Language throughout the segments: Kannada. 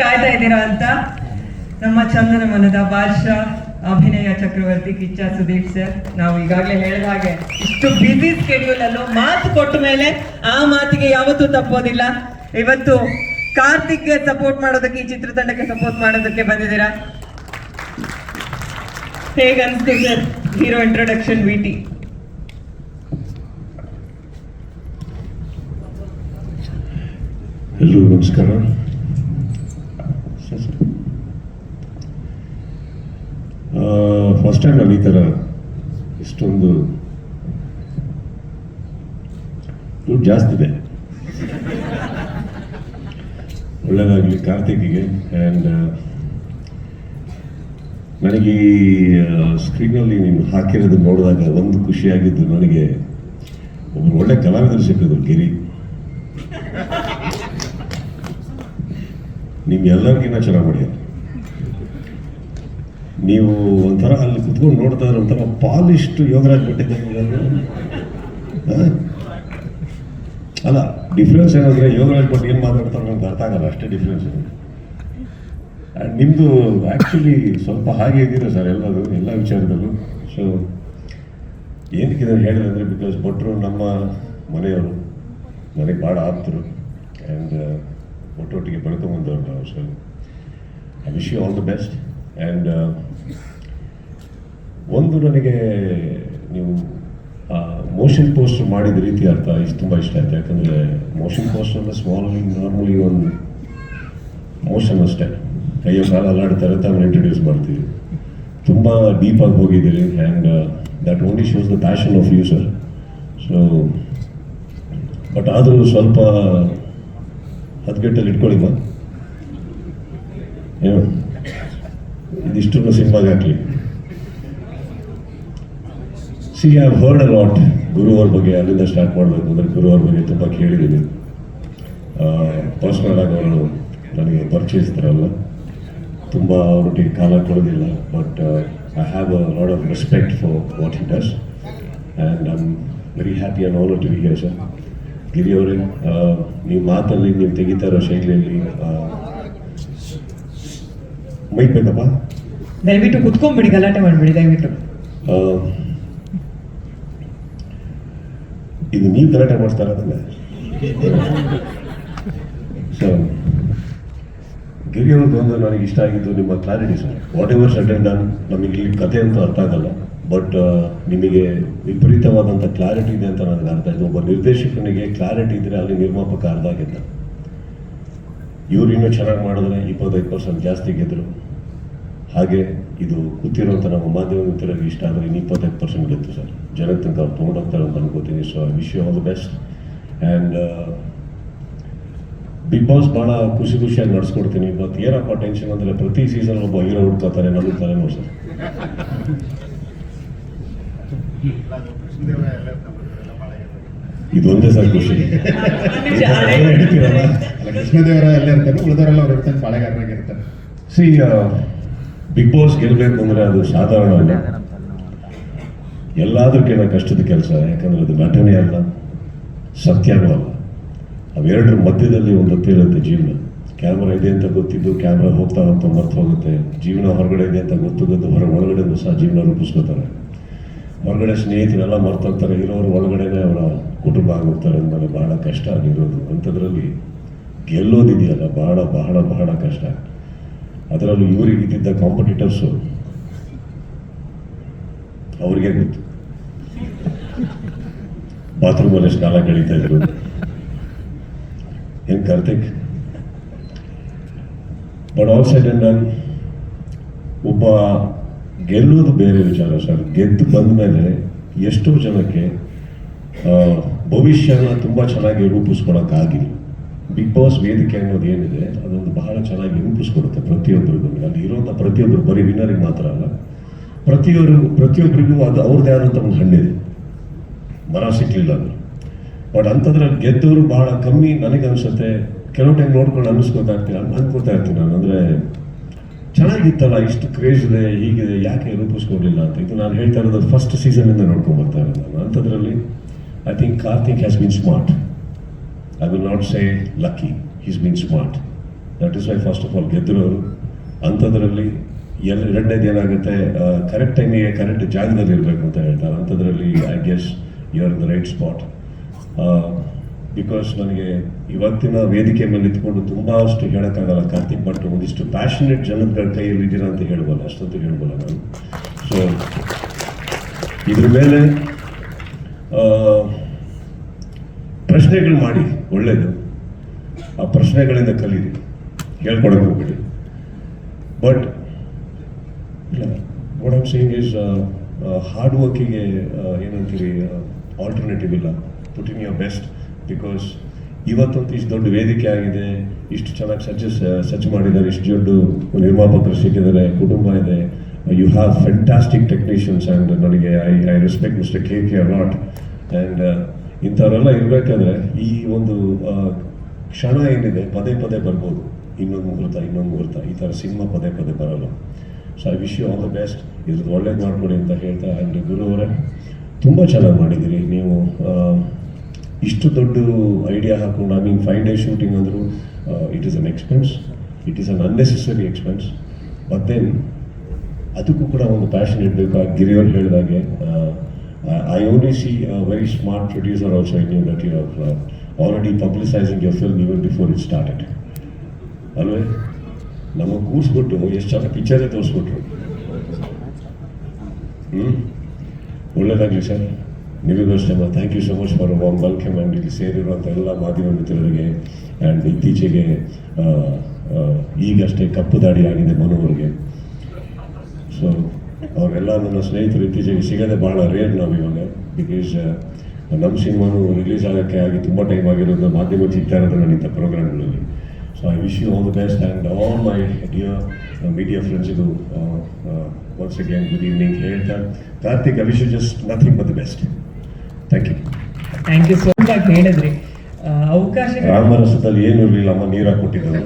ಕಾಯ್ತಾ ಇದ್ದೀರಾ ನಮ್ಮ ಚಂದನ ಮನದ ಬಾದ್ಶಾ ಅಭಿನಯ ಚಕ್ರವರ್ತಿ ಕಿಚ್ಚ ಸುದೀಪ್ ಸರ್, ನಾವು ಈಗಾಗಲೇ ಹೇಳಿದ ಹಾಗೆ ಇಷ್ಟು ಬಿಸಿ ಸ್ಕೆಡ್ಯೂಲ್ ಅಲ್ಲೂ ಮಾತು ಕೊಟ್ಟ ಮೇಲೆ ಆ ಮಾತಿಗೆ ಯಾವತ್ತೂ ತಪ್ಪೋದಿಲ್ಲ. ಇವತ್ತು ಕಾರ್ತಿಕ್ಗೆ ಸಪೋರ್ಟ್ ಮಾಡೋದಕ್ಕೆ, ಈ ಚಿತ್ರತಂಡಕ್ಕೆ ಸಪೋರ್ಟ್ ಮಾಡೋದಕ್ಕೆ ಬಂದಿದ್ದೀರಾ? ಹೇಗನ್ಸ್ತು ಸರ್ ಹೀರೋ ಇಂಟ್ರೊಡಕ್ಷನ್ ವಿಟಿ ಎಲ್ಲರಿಗೂ ನಮಸ್ಕಾರ. ಫಸ್ಟ್ ಟೈಮ್ ನಾನು ಈ ಥರ ಇಷ್ಟೊಂದು ದುಡ್ಡು ಜಾಸ್ತಿ ಇದೆ. ಒಳ್ಳೆಯದಾಗಲಿ ಕಾರ್ತಿಕಿಗೆ ಆ್ಯಂಡ್ ನನಗೆ ಈ ಸ್ಕ್ರೀನಲ್ಲಿ ನೀನು ಹಾಕಿರೋದು ನೋಡಿದಾಗ ಒಂದು ಖುಷಿಯಾಗಿದ್ದು ನನಗೆ ಒಬ್ಬರು ಒಳ್ಳೆ ಕಲಾವಿದರು ಸಿಕ್ಕಿದ್ರು ಗಿರಿ. ನಿಮ್ಗೆಲ್ಲರಿಗಿನ್ನ ಚೆನ್ನಾಗಿ ಮಾಡಿದ್ದಾರೆ. ನೀವು ಒಂಥರ ಅಲ್ಲಿ ಕುತ್ಕೊಂಡು ನೋಡ್ತಾ ಇರೋ ಒಂಥರ ಪಾಲಿಸ್ಟ್ ಯೋಗರಾಜ್ ಬಿಟ್ಟಿದ್ದಾರೆ ಅಲ್ಲ ಡಿಫ್ರೆನ್ಸ್ ಏನಂದ್ರೆ ಯೋಗರಾಜ್ ಭಟ್ ಏನು ಮಾತಾಡ್ತಾರೆ ನಮ್ಗೆ ಅರ್ಥ ಆಗಲ್ಲ, ಅಷ್ಟೇ ಡಿಫ್ರೆನ್ಸ್ ನಿಮ್ಮದು ಆ್ಯಕ್ಚುಲಿ ಸ್ವಲ್ಪ ಹಾಗೆ ಇದ್ದೀರಾ ಸರ್ ಎಲ್ಲದು, ಎಲ್ಲ ವಿಚಾರದಲ್ಲೂ? ಸೊ ಏನಕ್ಕೆ ಇದನ್ನು ಹೇಳಿದೆ ಅಂದರೆ ಬಿಕಾಸ್ ಭಟ್ರು ನಮ್ಮ ಮನೆಯವರು ನನಗೆ ಭಾಳ ಆಪ್ತರು. ಆ್ಯಂಡ್ ಒಟ್ಟೊಟ್ಟಿಗೆ ಬೆಳ್ಕೊಂಬಂದವ್ರು ನಾವು so I wish you all the best and ಒಂದು ನನಗೆ ನೀವು ಮೋಷನ್ ಪೋಸ್ಟ್ ಮಾಡಿದ ರೀತಿ ಅರ್ಥ ಇಷ್ಟು ತುಂಬ ಇಷ್ಟ ಆಯಿತು. ಯಾಕಂದರೆ ಮೋಷನ್ ಪೋಸ್ಟ್ ಅಂದರೆ ಸ್ಮಾಲ್ ನಾರ್ಮಲಿ ಒಂದು ಮೋಷನ್ ಅಷ್ಟೇ. ಕೈಯೋ ಕಾಲ ಅಲ್ಲಾಡ್ತಾರೆ, ತಾವು ಇಂಟ್ರೊಡ್ಯೂಸ್ ಮಾಡ್ತೀವಿ. ತುಂಬ ಡೀಪಾಗಿ ಹೋಗಿದ್ದೀರಿ and that only shows the passion of you sir so but ಆದರೂ ಸ್ವಲ್ಪ ಹದ್ಗೆಟ್ಟಲ್ಲಿ ಇಟ್ಕೊಳ್ಳಿಮ್ಮ ಏನು? ಇದಿಷ್ಟು ಸಿನಿಮಾಗೆ ಹಾಕಲಿ. See have heard a lot Guru ಬಗ್ಗೆ, ಅಲ್ಲಿಂದ ಸ್ಟಾರ್ಟ್ ಮಾಡಬೇಕು. ಅಂದರೆ ಗುರು ಅವ್ರ ಬಗ್ಗೆ ತುಂಬ ಕೇಳಿದ್ದೀನಿ ಪರ್ಸ್ನಲ್ ಆಗಿ ಅವರು ನನಗೆ ಪರಿಚಯಿಸ್ತಾರಲ್ಲ. ತುಂಬ ಅವರೊಟ್ಟಿಗೆ ಕಾಲ ಕೊಡೋದಿಲ್ಲ but I have a lot of respect for what he does and I am very happy and all to hear sir Giri ಅವರೇ ನೀವು ಮಾತಲ್ಲಿ, ನೀವು ತೆಗಿತಾ ಇರೋ ಶೈಲಿಯಲ್ಲಿ ಮೈಕ್ ಬೇಕಪ್ಪ? ದಯವಿಟ್ಟು ಕುತ್ಕೊಂಡ್ಬಿಡಿ, ಗಲಾಟೆ ಮಾಡ್ಬಿಡಿ, ದಯವಿಟ್ಟು. ಇದು ನೀವು ಗಲಾಟೆ ಮಾಡ್ತಾರ ಅದನ್ನ? ಸೊ ಒಂದು ನನಗೆ ಇಷ್ಟ ಆಗಿದ್ದು ನಿಮ್ಮ ಕ್ಲಾರಿಟಿ ಸರ್ ವಾಟ್ ಎವರ್ ಸಟನ್ ಡನ್ ನಮಗೆ ಇಲ್ಲಿ ಕತೆ ಅಂತ ಅರ್ಥ ಆಗಲ್ಲ. ಬಟ್ ನಿಮಗೆ ವಿಪರೀತವಾದಂಥ ಕ್ಲಾರಿಟಿ ಇದೆ ಅಂತ ನನಗೆ ಅರ್ಥ ಇದೆ ಒಬ್ಬ ನಿರ್ದೇಶಕನಿಗೆ ಕ್ಲಾರಿಟಿ ಇದ್ದರೆ ಅಲ್ಲಿ ನಿರ್ಮಾಪಕ ಅರ್ಧ ಆಗಿದ್ದ. ಇವ್ರು ಇನ್ನೂ ಚೆನ್ನಾಗಿ ಮಾಡಿದ್ರೆ ಇಪ್ಪತ್ತೈದು ಪರ್ಸೆಂಟ್ ಜಾಸ್ತಿ ಗೆದ್ರು. ಹಾಗೆ ಇದು ಗೊತ್ತಿರೋಂಥ ನಮ್ಮ ಮಾಧ್ಯಮ ಮಿತ್ರರಿಗೆ ಇಷ್ಟ ಆದರೆ ಇನ್ನು ಇಪ್ಪತ್ತೈದು ಪರ್ಸೆಂಟ್ ಗೆತ್ತು ಸರ್. ಜನಕ್ಕೆ ತನಕ ಅವ್ರು ತೊಗೊಂಡೋಗ್ತಾರೆ ಅಂತ ಅನ್ಕೋತೀನಿ. So I wish you all the best and big boss ಭಾಳ ಖುಷಿ ಖುಷಿಯಾಗಿ ನಡೆಸ್ಕೊಡ್ತೀನಿ. ಬಟ್ ಏನಪ್ಪ ಟೆನ್ಷನ್ ಅಂದರೆ ಪ್ರತಿ ಸೀಸನ್ ಒಬ್ಬ ಹೀರೋ ಹುಡ್ಕೋತಾರೆ ನಮಗೆ ನೋಡಿ ಸರ್. ಇದೊಂದೇ ಸರ್ ಖುಷಿ. ಲಕ್ಷ್ಮೀದೇವರ ಕೃಷ್ಣದೇವರ ಎಲ್ಲ ಇರ್ತಾರೆ ಉಳಿದವರೆಲ್ಲ ಅವ್ರು ಇರ್ತಾರೆ. ಪಾಳೆಗಾರರಾಗಿರ್ತಾರೆ ಸಿ ಬಿಗ್ ಬಾಸ್ ಗೆಲ್ಲಬೇಕು ಅಂದರೆ ಅದು ಸಾಧಾರಣ ಅಲ್ಲ ಎಲ್ಲದಕ್ಕಿಂತ ಕಷ್ಟದ ಕೆಲಸ, ಯಾಕಂದ್ರೆ ಅದು ನಟನೆ ಅಲ್ಲ ಸತ್ಯನೂ ಅಲ್ಲ. ಅವೆರಡರ ಮಧ್ಯದಲ್ಲಿ ಒಂದು ಹೊತ್ತಿರುತ್ತೆ ಜೀವನ. ಕ್ಯಾಮ್ರಾ ಇದೆ ಅಂತ ಗೊತ್ತಿದ್ದು ಕ್ಯಾಮ್ರಾ ಹೋಗ್ತಾ ಹೋಗ್ತಾ ಮರ್ತು ಹೋಗುತ್ತೆ. ಜೀವನ ಹೊರಗಡೆ ಇದೆ ಅಂತ ಗೊತ್ತು ಗೊತ್ತು ಹೊರ ಒಳಗಡೆ ಸಹ ಜೀವನ ರೂಪಿಸ್ಕೋತಾರೆ. ಹೊರಗಡೆ ಸ್ನೇಹಿತರೆಲ್ಲ ಮರ್ತೋಗ್ತಾರೆ ಇರೋರು ಒಳಗಡೆನೆ ಅವರ ಕುಟುಂಬ ಆಗೋಗ್ತಾರೆ ಅಂದಮೇಲೆ ಬಹಳ ಕಷ್ಟ ಆಗಿರೋದು. ಅಂಥದ್ರಲ್ಲಿ ಗೆಲ್ಲೋದಿದೆಯಲ್ಲ, ಬಹಳ ಬಹಳ ಬಹಳ ಕಷ್ಟ. ಅದರಲ್ಲೂ ಇವರಿಗೆ ಇದ್ದಿದ್ದ ಕಾಂಪಿಟೇಟರ್ಸು ಅವ್ರಿಗೆ ಗೊತ್ತು. ಬಾತ್ರೂಮಲ್ಲಿ ಎಷ್ಟು ಕಾಲ ಕಳೀತಾ ಇದ್ರು. ಏನ್ Karthik? But all said done ಒಬ್ಬ ಗೆಲ್ಲೋದು ಬೇರೆ ವಿಚಾರ ಸರ್. ಗೆದ್ದು ಬಂದ ಮೇಲೆ ಎಷ್ಟೋ ಜನಕ್ಕೆ ಭವಿಷ್ಯನ ತುಂಬ ಚೆನ್ನಾಗಿ ರೂಪಿಸ್ಕೊಳಕ್ಕಾಗಿಲ್ಲ. ಬಿಗ್ ಬಾಸ್ ವೇದಿಕೆ ಅನ್ನೋದು ಏನಿದೆ, ಅದೊಂದು ಬಹಳ ಚೆನ್ನಾಗಿ ರೂಪಿಸ್ಕೊಡುತ್ತೆ ಪ್ರತಿಯೊಬ್ಬರಿಗೂ ಅಲ್ಲಿ ಇರೋಂಥ ಪ್ರತಿಯೊಬ್ಬರು ಬರೀ ವಿನ್ನರಿಗೆ ಮಾತ್ರ ಅಲ್ಲ, ಪ್ರತಿಯೊರು ಪ್ರತಿಯೊಬ್ಬರಿಗೂ ಅದು ಅವ್ರದ್ದೇ ಆದಂಥ ಒಂದು ಹಣ್ಣಿದೆ ಮರ ಸಿಕ್ಕಲಿಲ್ಲ ಅಂದ್ರೆ. ಬಟ್ ಅಂಥದ್ರಲ್ಲಿ ಗೆದ್ದವರು ಬಹಳ ಕಮ್ಮಿ ನನಗೆ ಅನಿಸುತ್ತೆ. ಕೆಲವು ಟೈಮ್ ನೋಡ್ಕೊಂಡು ಅನ್ನಿಸ್ಕೊತಾ ಇರ್ತೀನಿ ಅನ್ಕೋತಾ ಇರ್ತೀನಿ ನಾನು. ಅಂದರೆ ಚೆನ್ನಾಗಿತ್ತಲ್ಲ, ಇಷ್ಟು ಕ್ರೇಜ್ ಇದೆ, ಹೀಗಿದೆ, ಯಾಕೆ ರೂಪಿಸ್ಕೊಡ್ಲಿಲ್ಲ ಅಂತ. ಇದು ನಾನು ಹೇಳ್ತಾ ಇರೋದು ಫಸ್ಟ್ ಸೀಸನಿಂದ ನೋಡ್ಕೊಂಡು ಬರ್ತಾ ಇರೋದು ನಾನು. ಅಂಥದ್ರಲ್ಲಿ I think Karthik has been smart I will not say lucky is been smart that is why first of all ಗೆದ್ದರು ಅಂಥದ್ರಲ್ಲಿ ಎಲ್ಲ ಎರಡನೇದು ಏನಾಗುತ್ತೆ ಕರೆಕ್ಟ್ ಟೈಮಿಗೆ ಕರೆಕ್ಟ್ ಜಾಗದಲ್ಲಿ ಇರಬೇಕು ಅಂತ ಹೇಳ್ತಾರೆ. ಅಂಥದ್ರಲ್ಲಿ I guess you are the right spot because ನನಗೆ ಇವತ್ತಿನ ವೇದಿಕೆ ಮೇಲೆ ನಿಂತ್ಕೊಂಡು ತುಂಬ ಅಷ್ಟು ಹೇಳೋಕ್ಕಾಗಲ್ಲ ಕಾರ್ತಿಕ್ ಬಟ್ ಒಂದಿಷ್ಟು ಪ್ಯಾಷನೇಟ್ ಜನಗಳ ಕೈಯಲ್ಲಿ ಇದ್ದೀರಾ ಅಂತ ಹೇಳ್ಬೋಲ್ಲ ಅಷ್ಟೊತ್ತಿಗೆ ಹೇಳ್ಬೋಲ್ಲ ನಾನು? ಸೊ ಇದ್ರ ಮೇಲೆ ಪ್ರಶ್ನೆಗಳು ಮಾಡಿ. ಒಳ್ಳೆಯದು ಆ ಪ್ರಶ್ನೆಗಳಿಂದ ಕಲೀರಿ. ಹೇಳ್ಕೊಡಕ್ಕೆ ಹೋಗ್ಬೇಡಿ. ಬಟ್ ಇಲ್ಲ what am saying is hard ವರ್ಕಿಗೆ ಏನಂತೀರಿ ಆಲ್ಟರ್ನೇಟಿವ್ ಇಲ್ಲ. Put in your best because ಇವತ್ತೊಂದು ಇಷ್ಟು ದೊಡ್ಡ ವೇದಿಕೆ ಆಗಿದೆ. ಇಷ್ಟು ಚೆನ್ನಾಗಿ ಸಜ್ಜ ಸಜ್ಜು ಮಾಡಿದ್ದಾರೆ. ಇಷ್ಟು ದೊಡ್ಡ ನಿರ್ಮಾಪಕರು ಸಿಕ್ಕಿದ್ದಾರೆ. ಕುಟುಂಬ ಇದೆ. You have fantastic technicians and ನನಗೆ I I respect mister K K not and ಇಂಥವರೆಲ್ಲ ಇರಬೇಕಾದ್ರೆ ಈ ಒಂದು ಕ್ಷಣ ಏನಿದೆ, ಪದೇ ಪದೇ ಬರ್ಬೋದು. ಇನ್ನೊಂದು ಮುಹೂರ್ತ ಇನ್ನೊಂದು ಮುಹೂರ್ತ. ಈ ಥರ ಸಿನಿಮಾ ಪದೇ ಪದೇ ಬರೋಲ್ಲ. So I wish you all the best ಇದ್ರದ್ದು ಒಳ್ಳೇದು ಮಾಡಿಕೊಡಿ ಅಂತ ಹೇಳ್ತಾ ಆ್ಯಂಡ್ ಗುರು ಅವರೇ, ತುಂಬ ಚೆನ್ನಾಗಿ ಮಾಡಿದ್ದೀರಿ. ನೀವು ಇಷ್ಟು ದೊಡ್ಡ ಐಡಿಯಾ ಹಾಕೊಂಡು I mean five day shooting ಅಂದರೂ it is an expense it is an unnecessary expense but then ಅದಕ್ಕೂ ಕೂಡ ಒಂದು ಪ್ಯಾಷನ್ ಇರಬೇಕು ಆ ಗಿರಿಯವ್ರು ಹೇಳಿದಾಗೆ I only see very smart producer also in you that you already publicizing your film even before it started. ಅಲ್ವೇ ನಮಗೆ ಕೂರಿಸ್ಬಿಟ್ಟು ಎಷ್ಟು ಚೆನ್ನಾಗಿ ಪಿಕ್ಚರೇ ತೋರಿಸ್ಬಿಟ್ರು. ಹ್ಞೂ ಒಳ್ಳೇದಾಗಲಿ ಸರ್. ನಿಮಗೂ ಅಷ್ಟೇ thank you so much for warm welcome and ಇಲ್ಲಿ ಸೇರಿರುವಂಥ ಎಲ್ಲ ಮಾಧ್ಯಮ ಮಿತ್ರರಿಗೆ ಆ್ಯಂಡ್ ಇತ್ತೀಚೆಗೆ ಈಗಷ್ಟೇ ಕಪ್ಪು ದಾಡಿ ಆಗಿದೆ ಮನೋವ್ರಿಗೆ ಸೊ ಅವರೆಲ್ಲ ನನ್ನ ಸ್ನೇಹಿತರು ಇತ್ತೀಚೆಗೆ ಸಿಗೋದೇ ಭಾಳ ರೇರ್ ನಾವು ಇವಾಗ. ಬಿಕಾಸ್ ನಮ್ಮ ಸಿನಿಮಾನು ರಿಲೀಸ್ ಆಗೋಕ್ಕೆ ಆಗಿ ತುಂಬ ಟೈಮ್ ಆಗಿರೋದು ಮಾಧ್ಯಮ ಸಿಗ್ತಾ ಇರೋದು ನನ್ನ ಇಂಥ ಪ್ರೋಗ್ರಾಮ್ಗಳಲ್ಲಿ. So I wish you all the best and all my dear media ಫ್ರೆಂಡ್ಸಿಗೂ once again good evening ಹೇಳ್ತಾ Karthik I wish you just nothing but the best thank you thank you so much ಹೇಳಿದ್ರಿ. ಅವಕಾಶ ರಾಮರಸದಲ್ಲಿ ಏನು ಇರಲಿಲ್ಲ ಅಮ್ಮ ನೀರು ಕೊಟ್ಟಿದ್ದರು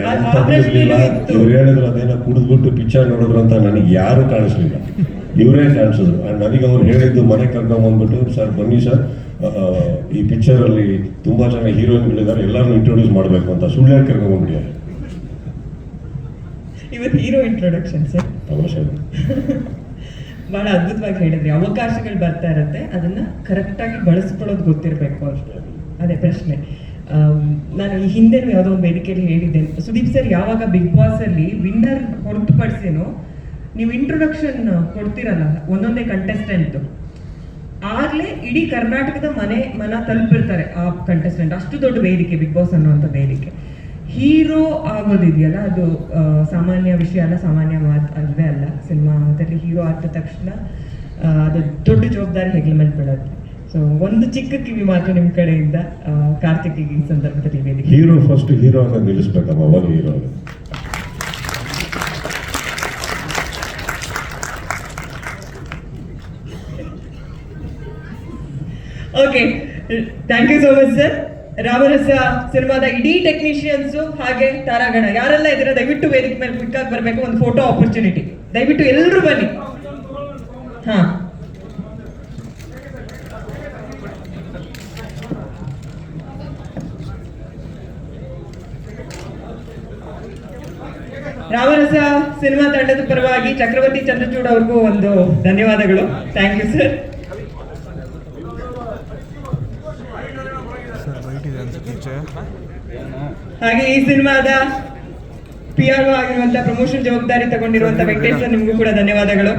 ಎಂಥದ್ದು ಇರ್ಲಿಲ್ಲ. ಇವ್ರು ಹೇಳಿದ್ರು ಅದೇನೋ ಕುಡಿದ್ಬಿಟ್ಟು ಪಿಕ್ಚರ್ ನೋಡಿದ್ರು ಅಂತ ನನಗೆ ಯಾರು ಕಾಣಿಸ್ಲಿಲ್ಲ. ಇವರೇ ಕಾಣಿಸಿದ್ರು. ನನಗೆ ಅವ್ರು ಹೇಳಿದ್ದು ಮನೆ ಕರ್ಕೊಂಡು ಬಂದ್ಬಿಟ್ಟು ಸರ್ ಬನ್ನಿ ಸರ್. ಈ ಪಿಕ್ಚರ್ ಅಲ್ಲಿ ತುಂಬಾ ಜನ ಹೀರೋಯಿನ್ಗಳಿದ್ದಾರೆ ಎಲ್ಲರನ್ನೂ ಇಂಟ್ರೊಡ್ಯೂಸ್ ಮಾಡಬೇಕು ಅಂತ ಸುಳ್ಳು ಕರ್ಕೊಂಡು ಬಂದ್ಬಿಟ್ಟಿದ್ದಾರೆ. ಇವತ್ತು ಹೀರೋ ಇಂಟ್ರೊಡಕ್ಷನ್ ಸರ್? ಬಹಳ ಅದ್ಭುತವಾಗಿ ಹೇಳಿದ್ರಿ. ಅವಕಾಶಗಳು ಬರ್ತಾ ಇರುತ್ತೆ. ಅದನ್ನ ಕರೆಕ್ಟಾಗಿ ಬಳಸ್ಕೊಳ್ಳೋದು ಗೊತ್ತಿರಬೇಕು ಅಷ್ಟೇ ಅದೇ ಪ್ರಶ್ನೆ. ನಾನು ಈ ಹಿಂದೆನೂ ಯಾವುದೋ ಒಂದು ವೇದಿಕೆಯಲ್ಲಿ ಹೇಳಿದ್ದೆ. ಸುದೀಪ್ ಸರ್, ಯಾವಾಗ ಬಿಗ್ ಬಾಸ್ ಅಲ್ಲಿ ವಿನ್ನರ್ ಹೊರತುಪಡಿಸೇನೋ, ನೀವು ಇಂಟ್ರೊಡಕ್ಷನ್ ಕೊಡ್ತಿರಲ್ಲ, ಒಂದೊಂದೇ ಕಂಟೆಸ್ಟೆಂಟ್ ಆಗ್ಲೇ ಇಡೀ ಕರ್ನಾಟಕದ ಮನೆ, ಮನ ತಲುಪಿರ್ತಾರೆ ಆ ಕಂಟೆಸ್ಟೆಂಟ್ ಅಷ್ಟು ದೊಡ್ಡ ವೇದಿಕೆ ಬಿಗ್ ಬಾಸ್ ಅನ್ನುವಂಥ ವೇದಿಕೆ. ಹೀರೋ ಆಗೋದಿದೆಯಲ್ಲ, ಅದು ಸಾಮಾನ್ಯ ವಿಷಯ ಅಲ್ಲ, ಸಾಮಾನ್ಯ ಮಾತು ಅಲ್ವೇ ಅಲ್ಲ. ಸಿನಿಮಾದಲ್ಲಿ ಹೀರೋ ಆದ ತಕ್ಷಣ ಅದು ದೊಡ್ಡ ಜವಾಬ್ದಾರಿ ಹೆಗ್ಲ ಮೇಲೆ ಬೀಳುತ್ತೆ ಸೊ ಒಂದು ಚಿಕ್ಕ ಕಿವಿ ಮಾತು ನಿಮ್ಮ ಕಡೆಯಿಂದ ಕಾರ್ತಿಕ್ ಈ ಸಂದರ್ಭದಲ್ಲಿ ಹೀರೋ ಫಸ್ಟ್ ಹೀರೋ ಅಂತ ನಿಲ್ಲಿಸ್ಬೇಕಮ್ಮ ಅವಾಗ hero okay thank you so much sir Ramarasa ಸಿನಿಮಾದ ಇಡೀ ಟೆಕ್ನಿಷಿಯನ್ಸ್ ಹಾಗೆ ತಾರಾಗಣ. ಯಾರೆಲ್ಲ ಇದ್ರೆ ದಯವಿಟ್ಟು ವೇದಿಕೆ ಮೇಲೆ ಕ್ವಿಕ್ ಆಗಿ ಬರಬೇಕು. ಒಂದು ಫೋಟೋ ಆಪರ್ಚುನಿಟಿ ದಯವಿಟ್ಟು ಎಲ್ಲರೂ ಬನ್ನಿ. ಹಾ ರಾಮರಸ ಸಿನಿಮಾ ತಂಡದ ಪರವಾಗಿ ಚಕ್ರವರ್ತಿ ಚಂದ್ರಚೂಡ್ ಅವ್ರಿಗೂ ಒಂದು ಧನ್ಯವಾದಗಳು. ಥ್ಯಾಂಕ್ ಯು ಸರ್ ಹಾಗೆ ಈ ಸಿನಿಮಾದ ಪಿ ಆರ್ ಆಗಿರುವಂತ ಪ್ರಮೋಷನ್ ಜವಾಬ್ದಾರಿ ತಗೊಂಡಿರುವಂತ ವೆಂಕಟೇಶ್ ಸರ್ ನಿಮಗೂ ಕೂಡ ಧನ್ಯವಾದಗಳು.